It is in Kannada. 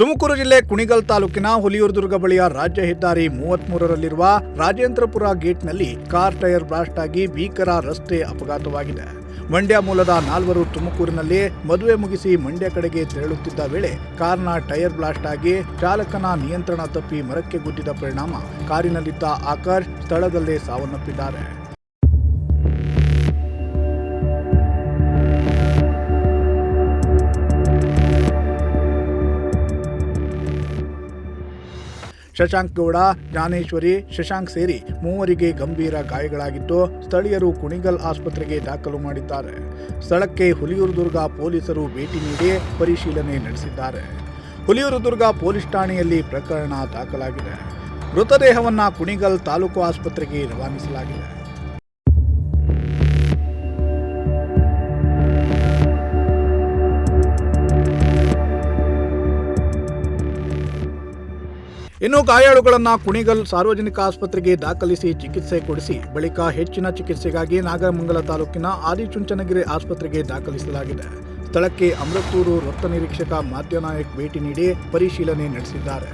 ತುಮಕೂರು ಜಿಲ್ಲೆ ಕುಣಿಗಲ್ ತಾಲೂಕಿನ ಹುಲಿಯೂರ್ದುರ್ಗ ಬಳಿಯ ರಾಜ್ಯ ಹೆದ್ದಾರಿ ಮೂವತ್ಮೂರರಲ್ಲಿರುವ ರಾಜೇಂದ್ರಪುರ ಗೇಟ್ನಲ್ಲಿ ಕಾರ್ ಟೈರ್ ಬ್ಲಾಸ್ಟ್ ಆಗಿ ಭೀಕರ ರಸ್ತೆ ಅಪಘಾತವಾಗಿದೆ. ಮಂಡ್ಯ ಮೂಲದ ನಾಲ್ವರು ತುಮಕೂರಿನಲ್ಲಿ ಮದುವೆ ಮುಗಿಸಿ ಮಂಡ್ಯ ಕಡೆಗೆ ತೆರಳುತ್ತಿದ್ದ ವೇಳೆ ಕಾರ್ನ ಟೈರ್ ಬ್ಲಾಸ್ಟ್ ಆಗಿ ಚಾಲಕನ ನಿಯಂತ್ರಣ ತಪ್ಪಿ ಮರಕ್ಕೆ ಗುದ್ದಿದ ಪರಿಣಾಮ. ಕಾರಿನಲ್ಲಿದ್ದ ಆಕರ್ಷ್ ಸ್ಥಳದಲ್ಲೇ ಸಾವನ್ನಪ್ಪಿದ್ದಾರೆ. ಶಶಾಂಕ್ ಗೌಡ, ಜ್ಞಾನೇಶ್ವರಿ, ಶಶಾಂಕ್ ಸೇರಿ ಮೂವರಿಗೆ ಗಂಭೀರ ಗಾಯಗಳಾಗಿದ್ದು ಸ್ಥಳೀಯರು ಕುಣಿಗಲ್ ಆಸ್ಪತ್ರೆಗೆ ದಾಖಲು ಮಾಡಿದ್ದಾರೆ. ಸ್ಥಳಕ್ಕೆ ಹುಲಿಯೂರುದುರ್ಗ ಪೊಲೀಸರು ಭೇಟಿ ನೀಡಿ ಪರಿಶೀಲನೆ ನಡೆಸಿದ್ದಾರೆ. ಹುಲಿಯೂರುದುರ್ಗ ಪೊಲೀಸ್ ಠಾಣೆಯಲ್ಲಿ ಪ್ರಕರಣ ದಾಖಲಾಗಿದೆ. ಮೃತದೇಹವನ್ನು ಕುಣಿಗಲ್ ತಾಲೂಕು ಆಸ್ಪತ್ರೆಗೆ ರವಾನಿಸಲಾಗಿದೆ. ಇನ್ನು ಗಾಯಾಳುಗಳನ್ನು ಕುಣಿಗಲ್ ಸಾರ್ವಜನಿಕ ಆಸ್ಪತ್ರೆಗೆ ದಾಖಲಿಸಿ ಚಿಕಿತ್ಸೆ ಕೊಡಿಸಿ, ಬಳಿಕ ಹೆಚ್ಚಿನ ಚಿಕಿತ್ಸೆಗಾಗಿ ನಾಗಮಂಗಲ ತಾಲೂಕಿನ ಆದಿಚುಂಚನಗಿರಿ ಆಸ್ಪತ್ರೆಗೆ ದಾಖಲಿಸಲಾಗಿದೆ. ಸ್ಥಳಕ್ಕೆ ಅಮೃತೂರು ವೃತ್ತ ನಿರೀಕ್ಷಕ ಮಾತ್ಯನಾಯಕ್ ಭೇಟಿ ನೀಡಿ ಪರಿಶೀಲನೆ ನಡೆಸಿದ್ದಾರೆ.